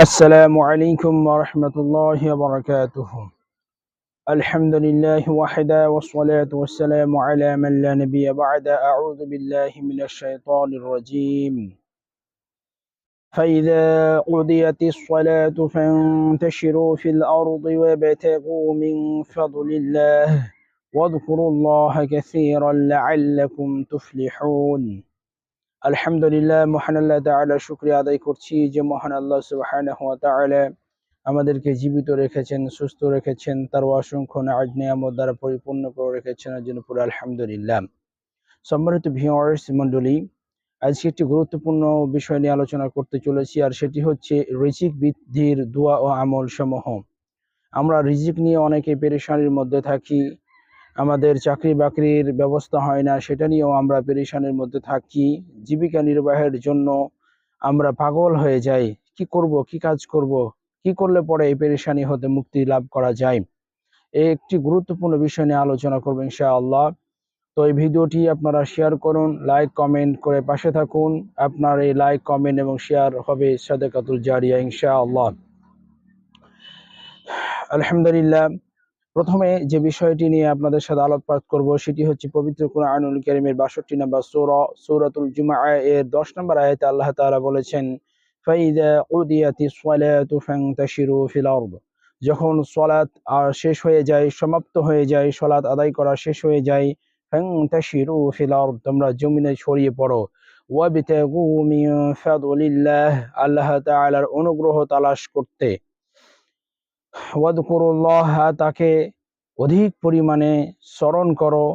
السلام عليكم ورحمة الله وبركاته. الحمد لله وحده والصلاة والسلام على من لا نبي بعد. أعوذ بالله من الشيطان الرجيم. فإذا قضيت الصلاة فانتشروا في الأرض وابتغوا من فضل الله واذكروا الله كثيرا لعلكم تفلحون. আলহামদুলিল্লাহ, মহান আল্লাহ তাআলা, শুক্রিয়া আদায় করছি যে মহান আল্লাহ সুবহানাহু ওয়া তাআলা আমাদেরকে জীবিত রেখেছেন, সুস্থ রেখেছেন, তার অসংখ্য নাজ নিয়ামত দ্বারা পরিপূর্ণ করে রেখেছেন জন্য পুরো আলহামদুলিল্লাহ। সম্মানিত ভিউয়ার্স মণ্ডলী, আজকে একটি গুরুত্বপূর্ণ বিষয় নিয়ে আলোচনা করতে চলেছি, আর সেটি হচ্ছে রিজিক বৃদ্ধির দোয়া ও আমল সমূহ। আমরা রিজিক নিয়ে অনেকে পেরেশানির মধ্যে থাকি আমাদের চাকরি বাকরির ব্যবস্থা হয় না, সেটা নিয়েও আমরা পেরেশানির মধ্যে থাকি। জীবিকা নির্বাহের জন্য আমরা পাগল হয়ে যাই। কি করব, কি কাজ করব? কি করলে পরে এই পেরেশানি হতে মুক্তি লাভ করা যায়? এই একটি গুরুত্বপূর্ণ বিষয় নিয়ে আলোচনা করব ইনশাআল্লাহ। তো এই ভিডিওটি আপনারা শেয়ার করুন, লাইক, কমেন্ট করে পাশে থাকুন। আপনার এই লাইক, কমেন্ট এবং শেয়ার হবে সাদেকাতুল জারিয়া ইনশাআল্লাহ। আলহামদুলিল্লাহ। প্রথমে যে বিষয়টি নিয়ে আপনাদের সাথে আলোকপাত করব, সেটি হচ্ছে পবিত্র কোরআনুল কারীমের 62 নম্বর সূরা, সূরাতুল জুমআ এর 10 নম্বর আয়াতে আল্লাহ তাআলা বলেছেন যখন সালাত আর শেষ হয়ে যায়, সমাপ্ত হয়ে যায় সালাত আদায় করা শেষ হয়ে যায়, ফান্তাশিরু ফিল আরদ, তোমরা জমিনে ছড়িয়ে পড়ো। ফাদলিল্লাহ, আল্লাহ তাআলার অনুগ্রহ তালাশ করতে। ওয়াদকুরুল্লাহ, তাকে অধিক পরিমাণে স্মরণ করো।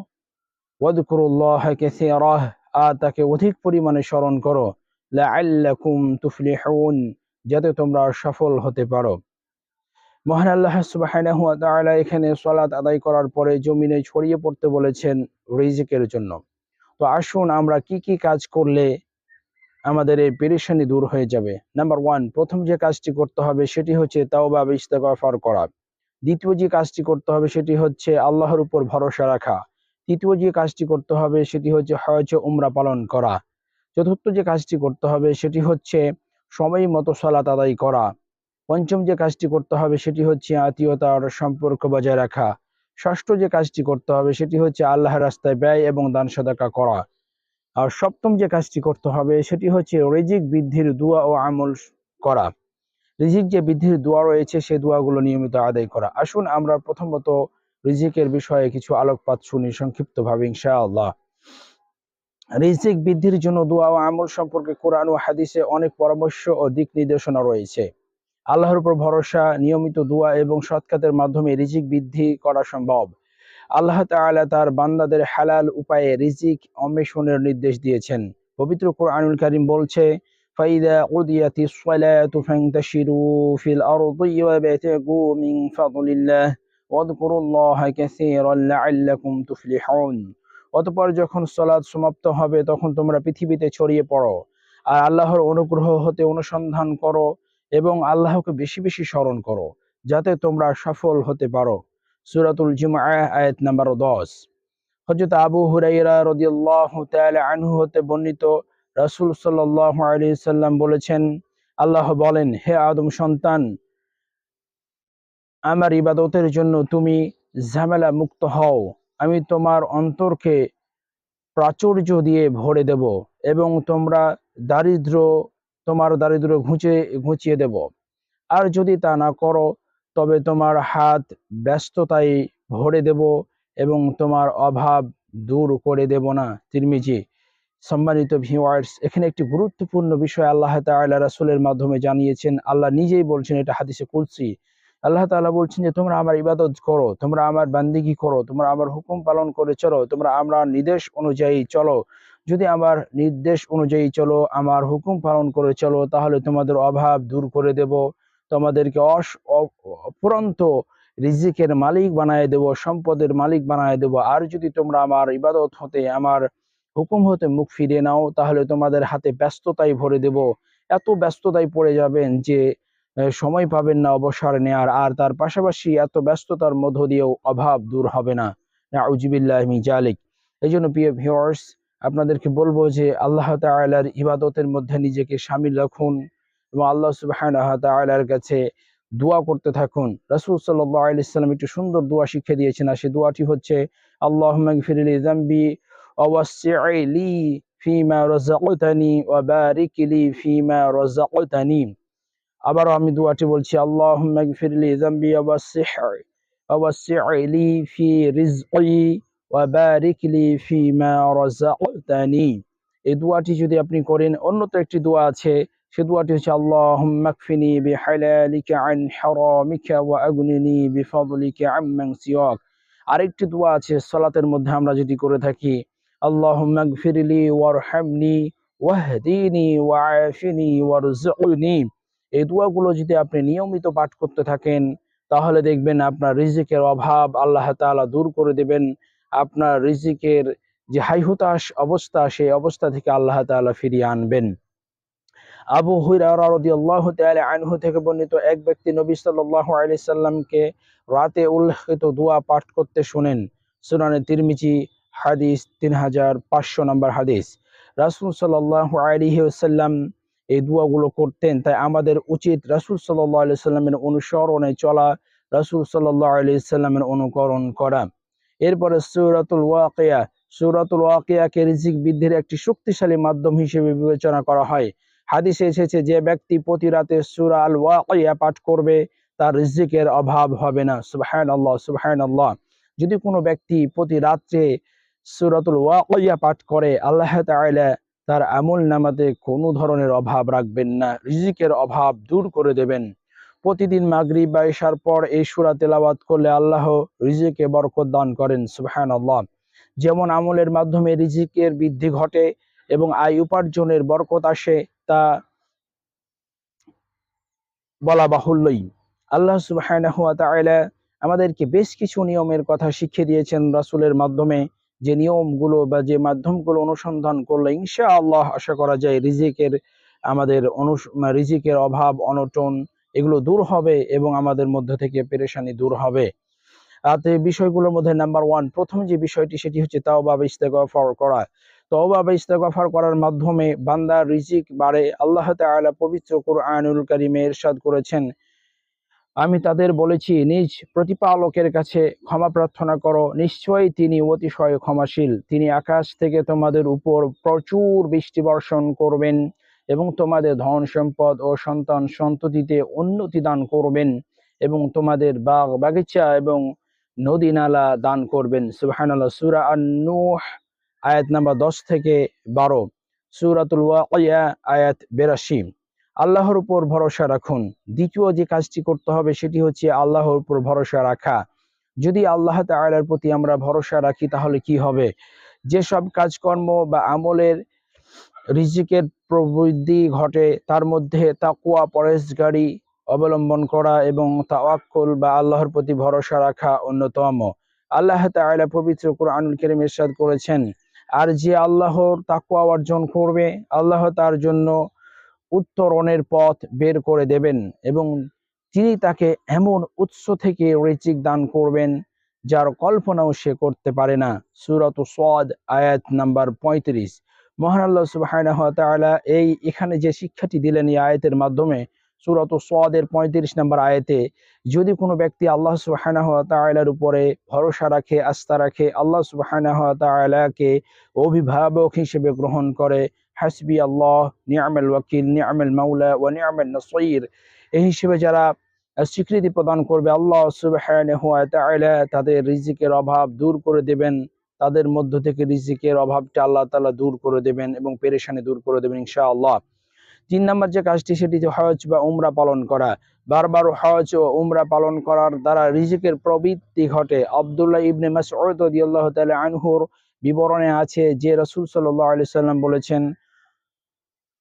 ওয়াদকুরুল্লাহ কাসীরাহ আর তাকে অধিক পরিমাণে স্মরণ করো। লাআল্লাকুম তুফলিহুন, যাতে তোমরা সফল হতে পারো। মহান আল্লাহ তাআলা এখানে সালাত আদায় করার পরে জমিনে ছড়িয়ে পড়তে বলেছেন রিজিকের জন্য। তো আসুন আমরা কি কি কাজ করলে আমাদের এই পেরেশানি দূর হয়ে যাবে। নাম্বার ওয়ান প্রথম যে কাজটি করতে হবে সেটি হচ্ছে তাওবা ইস্তেগফার করা। দ্বিতীয় যে কাজটি করতে হবে সেটি হচ্ছে আল্লাহর উপর ভরসা রাখা। তৃতীয় যে কাজটি করতে হবে সেটি হচ্ছে হজ উমরা পালন করা। চতুর্থ যে কাজটি করতে হবে সেটি হচ্ছে সময় মতো সালাত আদায় করা। পঞ্চম যে কাজটি করতে হবে সেটি হচ্ছে আত্মীয়তার সম্পর্ক বজায় রাখা। ষষ্ঠ যে কাজটি করতে হবে সেটি হচ্ছে আল্লাহর রাস্তায় ব্যয় এবং দান সদাকা করা। আর সপ্তম যে কাজটি করতে হবে সেটি হচ্ছে রিজিক বৃদ্ধির দোয়া ও আমল করা। রিজিক যে বৃদ্ধির দোয়া রয়েছে সেই দোয়াগুলো নিয়মিত আদায় করা। আসুন আমরা প্রথমত রিজিকের বিষয়ে কিছু আলোকপাত শুনি সংক্ষিপ্তভাবে ইনশাআল্লাহ। রিজিক বৃদ্ধির জন্য দোয়া ও আমল সম্পর্কে কোরআন ও হাদিসে অনেক পরামর্শ ও দিক নির্দেশনা রয়েছে। আল্লাহর উপর ভরসা, নিয়মিত দোয়া এবং সৎকাতের মাধ্যমে রিজিক বৃদ্ধি করা সম্ভব। আল্লাহ তাআলা তার বান্দাদের হালাল উপায়ে রিজিক অন্বেষণের নির্দেশ দিয়েছেন পবিত্র কোরআনুল কারীম বলছে فإذا قضيت الصلاة فانتشروا في الأرض وابتغوا من فضل الله واذكروا الله كثيرا لعلكم تفلحون অতঃপর যখন সালাত সমাপ্ত হবে তখন তোমরা পৃথিবীতে ছড়িয়ে পড়ো আর আল্লাহর অনুগ্রহ হতে অনুসন্ধান করো এবং আল্লাহকে বেশি বেশি স্মরণ করো যাতে তোমরা সফল হতে পারো সূরাতুল জুমআ, আয়াত নাম্বার 10 হযরত আবু হুরায়রা রাদিয়াল্লাহু তাআলা আনহু হতে বর্ণিত রাসূল সাল্লাল্লাহু আলাইহি সাল্লাম বলেছেন, আল্লাহ বলেন, হে আদম সন্তান, আমার ইবাদতের জন্য তুমি ঝামেলা মুক্ত হও। আমি তোমার অন্তরকে প্রাচুর্য দিয়ে ভরে দেব এবং তোমরা দারিদ্র, তোমার দারিদ্র ঘুচে, ঘুচিয়ে দেব। আর যদি তা না করো তবে তোমার হাত ব্যস্ততায় ভরে দেব এবং তোমার অভাব দূর করে দেব না। তিরমিজি, সম্মানিত ভিউয়ার্স এখানে একটি গুরুত্বপূর্ণ বিষয় আল্লাহ তাআলা রাসূলের মাধ্যমে জানিয়েছেন। আল্লাহ নিজেই বলছেন এটা হাদিসে কুলসি আল্লাহ তাআলা বলছেন যে, তোমরা আমার ইবাদত করো, তোমরা আমার বান্দিগি করো, তোমরা আমার হুকুম পালন করে চলো, তোমরা আমার নির্দেশ অনুযায়ী চলো। যদি আমার নির্দেশ অনুযায়ী চলো, আমার হুকুম পালন করে চলো, তাহলে তোমাদের অভাব দূর করে দেব। তোমাদেরকে অস অপুরন্ত রিজিকের মালিক বানায় দেব, সম্পদের মালিক বানায় দেব। আর যদি তোমরা আমার ইবাদত হতে, আমার হুকুম হতে মুখ ফিরিয়ে নাও, তাহলে তোমাদের হাতে ব্যস্ততায় ভরে দেব। এত ব্যস্ততায় পড়ে যাবেন যে সময় পাবেন না অবসর নেয়ার। আর তার পাশাপাশি এত ব্যস্ততার মধ্য দিয়েও অভাব দূর হবে না। নাউজিবিল্লাহ জালিক এই জন্য প্রিয় ভিউয়ার্স আপনাদেরকে বলব যে, আল্লাহ তাআলার ইবাদতের মধ্যে নিজেকে সামিল রাখুন। এবং আল্লাহ ওয়া কাছে দোয়া করতে থাকুন। রাসূল সাল্লাম একটি সুন্দর দোয়া শিখিয়ে দিয়েছেন আর সেই দোয়াটি হচ্ছে, আল্লাহুম্মা গফিরলি যামবি ওয়া ফিমা রাযাকতানি ওয়া ফিমা রাযাকতানি। আবারও আমি দোয়াটি বলছি আল্লাহ গফিরলি যামবি ওয়া ওয়াসসি'ই ওয়া লি ফি রিজকি ওয়া বারিক লি ফিমা এই দোয়াটি যদি আপনি করেন অন্যত একটি দোয়া আছে সে দোয়াটি হচ্ছে, আল্লাহুম্মা কফিনি বিহালালিকা আন হারামিকা ওয়া আগনিনি বিফাদলিকা আম্মান সিওয়াক। আরেকটি দোয়া আছে, সালাতের মধ্যে আমরা যদি করে থাকি, আল্লাহুম্মা গফিরলি ওয়ারহামনি ওয়াহদিনি ওয়াআফিনি ওয়ারযুকনি। এই দোয়াগুলো যদি আপনি নিয়মিত পাঠ করতে থাকেন, তাহলে দেখবেন আপনার রিজিকের অভাব আল্লাহ তাআলা দূর করে দেবেন। আপনার রিজিকের যে হাইহুতাশ অবস্থা, সেই অবস্থা থেকে আল্লাহ তাআলা ফিরিয়ে আনবেন। আবু তাআলা আনহু থেকে বর্ণিত এক ব্যক্তি নবী সাল্লাল্লাহু আলাইহি সাল্লামকে রাতে উল্লেখিত দোয়া পাঠ করতে শুনেন। সুনানে তিরমিজি হাদিস তিন হাজার পাঁচশো নম্বর হাদিস। রাসূল সাল্লাল্লাহু আলাইহি ওয়াসাল্লাম এই দোয়াগুলো করতেন, তাই আমাদের উচিত রাসূল সাল্লাল্লাহু আলাইহি সাল্লামের অনুসরণে চলা, রাসূল সাল্লাল্লাহু আলাইহি সাল্লামের অনুকরণ করা। এরপরে সূরাতুল ওয়াকিয়া, সূরাতুল ওয়াকিয়াকে রিজিক বৃদ্ধির একটি শক্তিশালী মাধ্যম হিসেবে বিবেচনা করা হয়। হাদিসে এসেছে যে ব্যক্তি প্রতি রাতে সুরাল ওয়াকিয়া পাঠ করবে, তার রিজিকের অভাব হবে না। সুবহানাল্লাহ সুবহানাল্লাহ। যদি কোনো ব্যক্তি প্রতি রাত্রে সুরাতুল ওয়াকিয়া পাঠ করে, আল্লাহ তাআলা তার আমল নামাতে কোনো ধরনের অভাব রাখবেন না, রিজিকের অভাব দূর করে দেবেন। প্রতিদিন মাগরিব বা ইশার পর এই সূরা তেলাওয়াত করলে আল্লাহ রিজিকে বরকত দান করেন, সুবহানাল্লাহ। যেমন আমলের মাধ্যমে রিজিকের বৃদ্ধি ঘটে এবং আয় উপার্জনের বরকত আসে তা বলা বাহুল্যই। আল্লাহ তাআলা আমাদেরকে বেশ কিছু নিয়মের কথা শিখিয়ে দিয়েছেন রাসূলের মাধ্যমে। যে নিয়মগুলো বা যে মাধ্যমগুলো অনুসন্ধান করলে ইনশাআল্লাহ আশা করা যায় রিজিকের আমাদের রিজিকের অভাব, অনটন এগুলো দূর হবে এবং আমাদের মধ্যে থেকে পেরেশানি দূর হবে। আর বিষয়গুলোর মধ্যে নাম্বার ওয়ান প্রথম যে বিষয়টি সেটি হচ্ছে তাও বা ইস্তেগফার করা। তওবা বা ইস্তেগফার করার মাধ্যমে বান্দার রিজিক বাড়ে। আল্লাহ তাআলা পবিত্র কুরআনুল কারীমে ইরশাদ করেছেন। আমি তাদের বলেছি, নিজ প্রতিপালকের কাছে ক্ষমা প্রার্থনা করো। নিশ্চয়ই তিনি অতিশয় ক্ষমাশীল। তিনি আকাশ থেকে তোমাদের উপর প্রচুর বৃষ্টি বর্ষণ করবেন এবং তোমাদের ধন সম্পদ ও সন্তান সন্ততিতে উন্নতি দান করবেন এবং তোমাদের বাগ বাগিচা এবং নদী নালা দান করবেন। সুবহানাল্লাহ। সূরা আন-নূহ। আয়াত নাম্বার 10 থেকে 12 সূরাতুল ওয়াকিয়া, আয়াত 82 আল্লাহর উপর ভরসা রাখুন। দ্বিতীয় যে কাজটি করতে হবে সেটি হচ্ছে আল্লাহর উপর ভরসা রাখা। যদি আল্লাহ তাআলার প্রতি আমরা ভরসা রাখি, তাহলে কি হবে? যেসব কাজকর্ম বা আমলের রিজিকের প্রবৃদ্ধি ঘটে, তার মধ্যে তাকুয়া পরেশগাড়ি অবলম্বন করা এবং তাওয়াক্কুল বা আল্লাহর প্রতি ভরসা রাখা অন্যতম। আল্লাহ তাআলা পবিত্র কোরআনুল কারীম ইরশাদ করেছেন আর যে আল্লাহর তাকওয়া অর্জন করবে, আল্লাহ তার জন্য উত্তরণের পথ বের করে দেবেন এবং তিনি তাকে এমন উৎস থেকে রিজিক দান করবেন যার কল্পনাও সে করতে পারে না। সূরাত সদ, আয়াত নাম্বার পঁয়ত্রিশ। মহান আল্লাহ ওয়া এই এখানে যে শিক্ষাটি দিলেন এই আয়াতের মাধ্যমে সূরাত সাদের পঁয়ত্রিশ নম্বর আয়াতে, যদি কোনো ব্যক্তি আল্লাহ সুবহানাহু ওয়া তাআলার উপরে ভরসা রাখে, আস্থা রাখে, আল্লাহ সুবহানাহু ওয়া তাআলাকে অভিভাবক হিসেবে গ্রহণ করে, হাসবি আল্লাহ, নিয়ামেল ওয়াকিল, নিয়ামেল মাওলা ওয়া নিয়ামেল নসীর। এই হিসেবে যারা স্বীকৃতি প্রদান করবে, আল্লাহ তাআলা তাদের রিজিকের অভাব দূর করে দেবেন। তাদের মধ্য থেকে রিজিকের অভাবটা আল্লাহ তালা দূর করে দেবেন এবং পেরেশানি দূর করে দেবেন ইনশাআল্লাহ। তিন নম্বর যে কাজটি সেটি যে হজ বা উমরা পালন করা। বারবার হজ ও উমরা পালন করার দ্বারা রিজিকের প্রবৃত্তি ঘটে। আব্দুল্লাহ ইবনে মাসউদ রাদিয়াল্লাহু তাআলা আনহুর বিবরণে আছে যে রসুল সাল্লাল্লাহু আলাইহি সাল্লাম বলেছেন,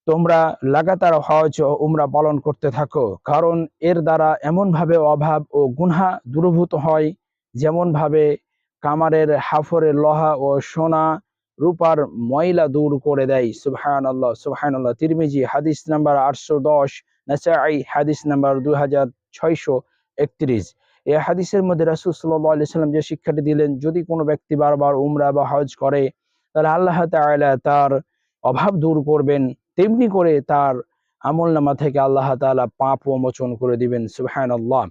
তোমরা লাগাতার হজ ও উমরা পালন করতে থাকো, কারণ এর দ্বারা এমনভাবে অভাব ও গুনহা দূরভূত হয় যেমন ভাবে কামারের হাফরের লোহা ও সোনা রূপার ময়লা দূর করে দেয়। সুবহান আল্লাহ সুবহান আল্লাহ তিরমিজি, হাদিস নাম্বার আটশো দশ, নাসাই, হাদিস নাম্বার দুই হাজার ছয়শো একত্রিশ। এই হাদিসের মধ্যে রাসুল সাল্লাহ আলি সাল্লাম যে শিক্ষাটি দিলেন, যদি কোনো ব্যক্তি বারবার উমরা বা হজ করে, তাহলে আল্লাহ তাআলা তার অভাব দূর করবেন। তেমনি করে তার আমল নামা থেকে আল্লাহ তাআলা পাপ ও মোচন করে দিবেন। সুবহানাল্লাহ।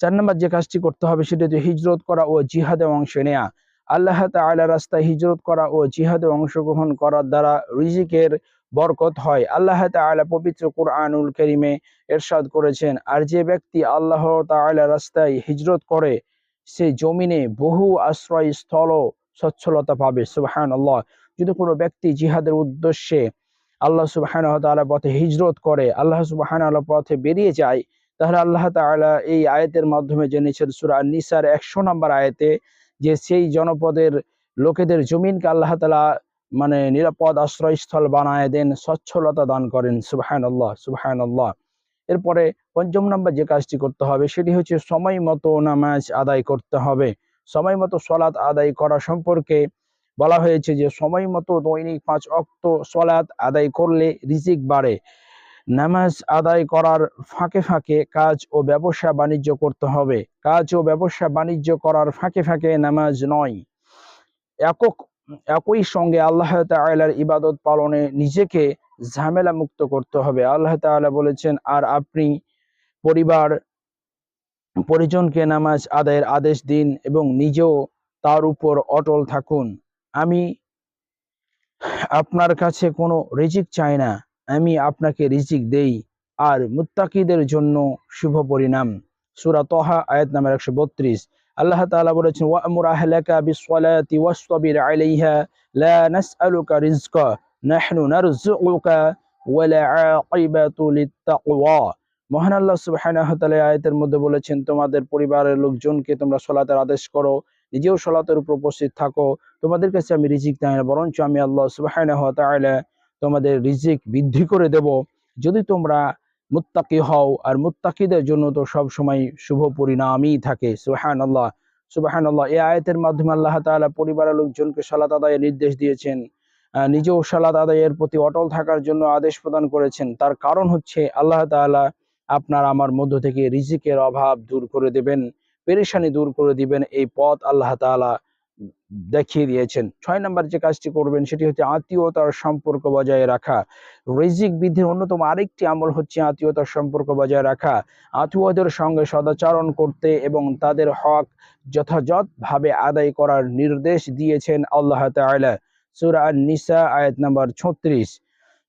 চার নম্বর যে কাজটি করতে হবে, সেটা হচ্ছে হিজরত করা ও জিহাদে অংশ নেয়া। আল্লাহ তাআলা রাস্তায় হিজরত করা ও জিহাদে অংশগ্রহণ করার দ্বারা রিজিকের বরকত হয়। আল্লাহ তাআলা পবিত্র কুরআনুল করিমে এরশাদ করেছেন, আর যে ব্যক্তি আল্লাহ তাআলা রাস্তায় হিজরত করে, সে জমিনে বহু আশ্রয় স্থল সচ্ছলতা পাবে। সুবহানাল্লাহ। যদি কোনো ব্যক্তি জিহাদের উদ্দেশ্যে আল্লাহ সুবহানাহু ওয়া তাআলা পথে হিজরত করে, আল্লাহ সুবহানাহু ওয়া পথে বেরিয়ে যায়, তাহলে আল্লাহ তাআলা এই আয়াতের মাধ্যমে জেনেছেন সূরা নিসার 100 নম্বর আয়াতে যে সেই জনপদের লোকেদের জমিনকে আল্লাহ তাআলা মানে নিরাপদ আশ্রয়স্থল বানায় দেন, সচ্ছলতা দান করেন, সুবহানাল্লাহ সুবহানাল্লাহ। এরপরে পঞ্চম নম্বর যে কাজটি করতে হবে, সেটি হচ্ছে সময় মতো নামাজ আদায় করতে হবে। সময় মতো সলাৎ আদায় করা সম্পর্কে বলা হয়েছে যে, সময় মতো দৈনিক পাঁচ অক্ত সলাৎ আদায় করলে রিজিক বাড়ে। নামাজ আদায় করার ফাঁকে ফাঁকে কাজ ও ব্যবসা বাণিজ্য করতে হবে। কাজ ও ব্যবসা বাণিজ্য করার ফাঁকে ফাঁকে নামাজ নয়। একক, একই সঙ্গে আল্লাহ তাআলার ইবাদত পালনে নিজেকে ঝামেলা মুক্ত করতে হবে। আল্লাহ তাআলা বলেছেন, আর আপনি পরিবার, পরিজনকে নামাজ আদায়ের আদেশ দিন এবং নিজেও তার উপর অটল থাকুন। আমি আপনার কাছে কোনো রিজিক চাই না। আমি আপনাকে রিজিক দেই, আর মুত্তাকিদের জন্য শুভ পরিণাম। সুরা তহা, আয়াত নাম্বার একশো বত্রিশ। আল্লাহ তাআলা বলেছেন, ওয়ামুর আহলাকা আলাইহা, লা নাসআলুকা রিজকা, নাহনু ওয়ালা আকিবাতু লিত্তাকওয়া। মহান আল্লাহ সুবহানাহু তাআলা আয়াতের মধ্যে বলেছেন, তোমাদের পরিবারের লোকজনকে তোমরা সলাতের আদেশ করো, নিজেও সলাতের উপর উপস্থিত থাকো। তোমাদের কাছে আমি রিজিক দেই না, বরঞ্চ আমি আল্লাহ সুবহানাহু তাআলা তোমাদের রিজিক বৃদ্ধি করে দেব। যদি তোমরা মুত্তাকি হও আর মুত্তাকিদের জন্য তো সব সময় শুভ পরিণামই থাকে। সুবহানাল্লাহ সুবহানাল্লাহ। এই আয়াতের মাধ্যমে আল্লাহ তাআলা পরিবারের লোকজনকে সালাত আদায়ের নির্দেশ দিয়েছেন। নিজেও সালাত আদায়ের প্রতি অটল থাকার জন্য আদেশ প্রদান করেছেন। তার কারণ হচ্ছে আল্লাহ তাআলা আপনার আমার মধ্য থেকে রিজিকের অভাব দূর করে দেবেন, পেরেশানি দূর করে দিবেন। এই পথ আল্লাহ তাআলা দেখিয়ে দিয়েছেন। ছয় নম্বর যে কাজটি করবেন সেটি হচ্ছে আত্মীয়তার সম্পর্ক বজায় রাখা। রিজিক বৃদ্ধির অন্যতম আরেকটি আমল হচ্ছে আত্মীয়তার সম্পর্ক বজায় রাখা। আত্মীয়দের সঙ্গে সদাচরণ করতে এবং তাদের হক যথাযথভাবে আদায় করার নির্দেশ দিয়েছেন আল্লাহ তাআলা। সুরা আন-নিসা আয়াত নাম্বার 36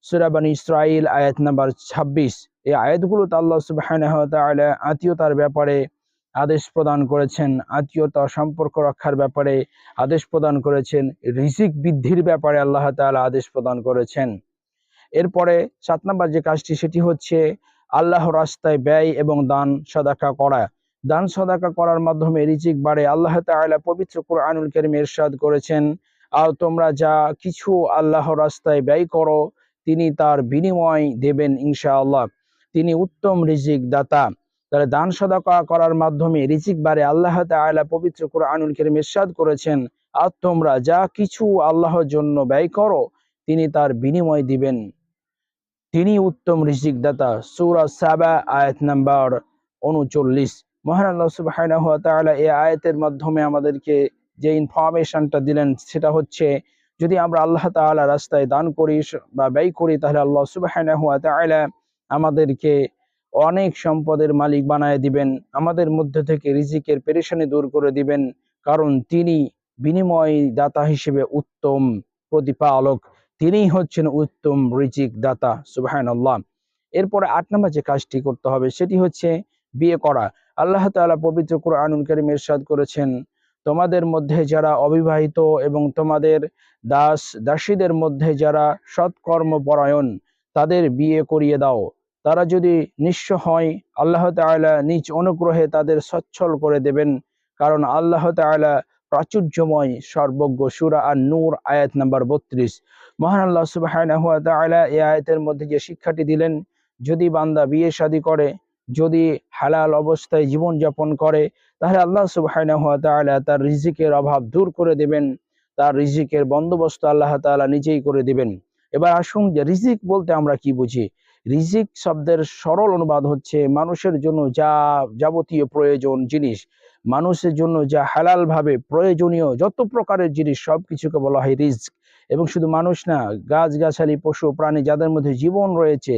সূরা বানী ইসরাইল আয়াত নাম্বার 26 এই আয়াতগুলোতে আল্লাহ তাআলা আত্মীয়তার ব্যাপারে আদেশ প্রদান করেছেন। আত্মীয়তা, সম্পর্ক রক্ষার ব্যাপারে আদেশ প্রদান করেছেন। রিজিক বৃদ্ধির ব্যাপারে আল্লাহ তাআলা আদেশ প্রদান করেছেন। এরপরে সাত নম্বর যে কাজটি, সেটি হচ্ছে আল্লাহ রাস্তায় ব্যয় এবং দান সদাকা করা। দান সদাকা করার মাধ্যমে রিজিক বাড়ে। আল্লাহ তাআলা পবিত্র কোরআনুল কারীমে ইরশাদ করেছেন, আর তোমরা যা কিছু আল্লাহ রাস্তায় ব্যয় করো, তিনি তার বিনিময় দেবেন ইনশাআল্লাহ। তিনি উত্তম রিজিক দাতা তাহলে দান সদাকা করার মাধ্যমে রিজিক বারে আল্লাহ তাআলা পবিত্র কোরআনুল কারীম ইরশাদ করেছেন, আর তোমরা যা কিছু আল্লাহর জন্য ব্যয় করো, তিনি তার বিনিময় দিবেন। তিনি উত্তম রিজিক দাতা সূরা সাবা, আয়াত নাম্বার উনচল্লিশ। মহান আল্লাহ তাআলা এই আয়াতের মাধ্যমে আমাদেরকে যে ইনফরমেশনটা দিলেন, সেটা হচ্ছে, যদি আমরা আল্লাহ তাআলা রাস্তায় দান করি বা ব্যয় করি, তাহলে আল্লাহ তাআলা আমাদেরকে অনেক সম্পদের মালিক বানায় দিবেন। আমাদের মধ্যে থেকে রিজিকের পেরেশানি দূর করে দিবেন, কারণ তিনি বিনিময় দাতা হিসেবে উত্তম প্রতিপালক। তিনিই হচ্ছেন উত্তম রিজিক দাতা, সুবহানাল্লাহ। এরপরে আট নম্বর যে কাজটি করতে হবে, সেটি হচ্ছে বিয়ে করা। আল্লাহ তাআলা পবিত্র কোরআনুল কারীম ইরশাদ করেছেন, তোমাদের মধ্যে যারা অবিবাহিত এবং তোমাদের দাস দাসীদের মধ্যে যারা সৎকর্ম পরায়ণ তাদের বিয়ে করিয়ে দাও। তারা যদি নিঃস্ব হয়, আল্লাহ তাআলা নিজ অনুগ্রহে তাদের সচ্ছল করে দেবেন। কারণ আল্লাহ তাআলা প্রাচুর্যময়, সর্বজ্ঞ সূরা আর নূর আয়াত নাম্বার বত্রিশ। মহান আল্লাহ তাআলা এই আয়াতের মধ্যে যে শিক্ষাটি দিলেন, যদি বান্দা বিয়ে শাদী করে, যদি হালাল অবস্থায় জীবন যাপন করে, তাহলে আল্লাহ তাআলা তার রিজিকের অভাব দূর করে দেবেন। তার রিজিকের বন্দোবস্ত আল্লাহ তাআলা নিজেই করে দিবেন। এবার আসুন যে রিজিক বলতে আমরা কি বুঝি? রিজিক শব্দের সরল অনুবাদ হচ্ছে মানুষের জন্য যা যাবতীয় প্রয়োজন জিনিস। মানুষের জন্য যা হালাল ভাবে প্রয়োজনীয় যত প্রকারের জিনিস সব কিছুকে বলা হয় রিস্ক এবং শুধু মানুষ না, গাছগাছালি, পশু, প্রাণী যাদের মধ্যে জীবন রয়েছে,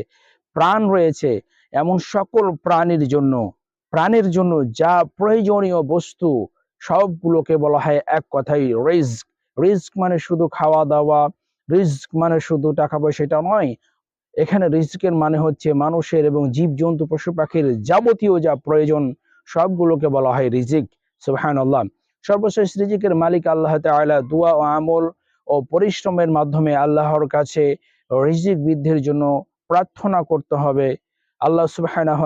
প্রাণ রয়েছে, এমন সকল প্রাণীর জন্য, প্রাণের জন্য যা প্রয়োজনীয় বস্তু, সবগুলোকে বলা হয় এক কথাই রিস্ক রিস্ক মানে শুধু খাওয়া দাওয়া রিস্ক মানে শুধু টাকা পয়সা এটা নয় এখানে রিস্কের মানে হচ্ছে মানুষের এবং জীবজন্তু পশু পাখির যাবতীয় যা প্রয়োজন, সবগুলোকে বলা হয় রিজিক। সুবহান আল্লাহ সর্বশেষ রিজিকের মালিক আল্লাহ তাআলা দোয়া ও আমল ও পরিশ্রমের মাধ্যমে আল্লাহর কাছে রিজিক বৃদ্ধির জন্য প্রার্থনা করতে হবে। আল্লাহ সুবহানাহু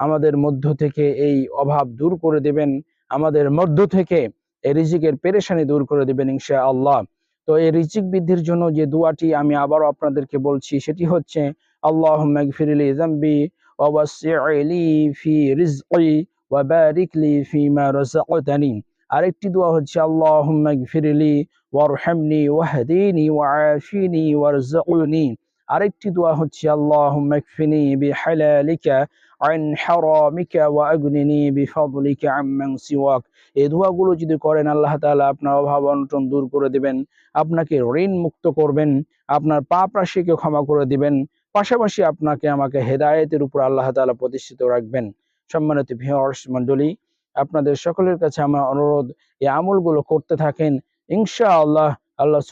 আমাদের মধ্য থেকে এই অভাব দূর করে দেবেন, আমাদের মধ্য থেকে এই রিজিকের পেরেশানি দূর করে দেবেন ইনশাআল্লাহ। তো এই রিজিক বৃদ্ধির জন্য যে দোয়াটি আমি আবারও আপনাদেরকে বলছি, সেটি হচ্ছে, আল্লাহুম্মা গফিরলি যামবি ওয়া ওয়াসি'লি ফি রিজকি ওয়া বারিক লি ফিমা রাযাকতানি। আরেকটি দোয়া হচ্ছে, আল্লাহুম্মা গফিরলি ওয়ারহামনি ওয়াহদিনি ওয়াআফিনি ওয়ারযুকনি। আরেকটি দোয়া হচ্ছে, আল্লাহুম্মা কফিনি বিহালালিকা হারামিকা ওয়া আগনিনি বিফাদলিকা আম্মান সিওয়াক। এই দোয়াগুলো যদি করেন, আল্লাহ তাআলা আপনার অভাব অনটন দূর করে দিবেন, আপনাকে ঋণ মুক্ত করবেন, আপনার পাপ রাশিকে ক্ষমা করে দিবেন, পাশাপাশি আপনাকে আমাকে হেদায়েতের উপর আল্লাহ তাআলা প্রতিষ্ঠিত রাখবেন। সম্মানিত ভিউয়ার্স মণ্ডলী, আপনাদের সকলের কাছে আমার অনুরোধ, এই আমলগুলো করতে থাকেন, ইনশাআল্লাহ আল্লাহ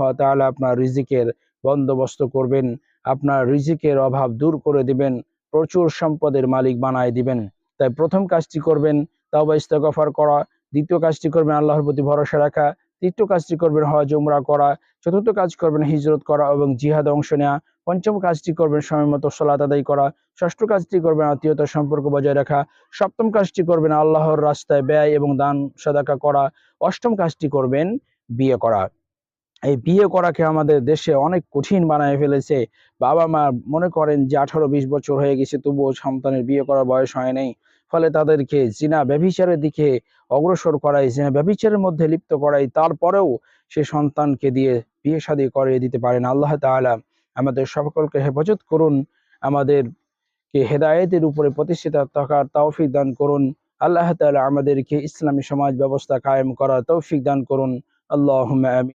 ওয়া তাআলা আপনার রিজিকের বন্দোবস্ত করবেন, আপনার রিজিকের অভাব দূর করে দিবেন, প্রচুর সম্পদের মালিক বানায় দিবেন। তাই প্রথম কাজটি করবেন তাওবা ইস্তেগফার করা, দ্বিতীয় কাজটি করবেন আল্লাহর প্রতি ভরসা রাখা, তৃতীয় কাজটি করবেন হজ, উমরা করা, চতুর্থ কাজ করবেন হিজরত করা এবং জিহাদে অংশ নেওয়া পঞ্চম কাজটি করবেন সময় মতো সলাত আদায় করা, ষষ্ঠ কাজটি করবেন আত্মীয়তার সম্পর্ক বজায় রাখা, সপ্তম কাজটি করবেন আল্লাহর রাস্তায় ব্যয় এবং দান সাদাকা করা, অষ্টম কাজটি করবেন বিয়ে করা। এই বিয়ে করাকে আমাদের দেশে অনেক কঠিন বানায় ফেলেছে। বাবা মা মনে করেন যে আঠারো বিশ বছর হয়ে গেছে, তবুও সন্তানের বিয়ে করার বয়স হয় নাই। ফলে তাদেরকে জিনা ব্যভিচারের দিকে অগ্রসর করাই জিনা ব্যভিচারের মধ্যে লিপ্ত করাই তারপরেও সে সন্তানকে দিয়ে বিয়ে শাদী করিয়ে দিতে পারেন। আল্লাহ তাআলা আমাদের সকলকে হেফাজত করুন, আমাদেরকে হেদায়েতের উপরে প্রতিষ্ঠিত থাকার তৌফিক দান করুন। আল্লাহ তাআলা আমাদেরকে ইসলামী সমাজ ব্যবস্থা কায়েম করার তৌফিক দান করুন। আল্লাহ আমিন।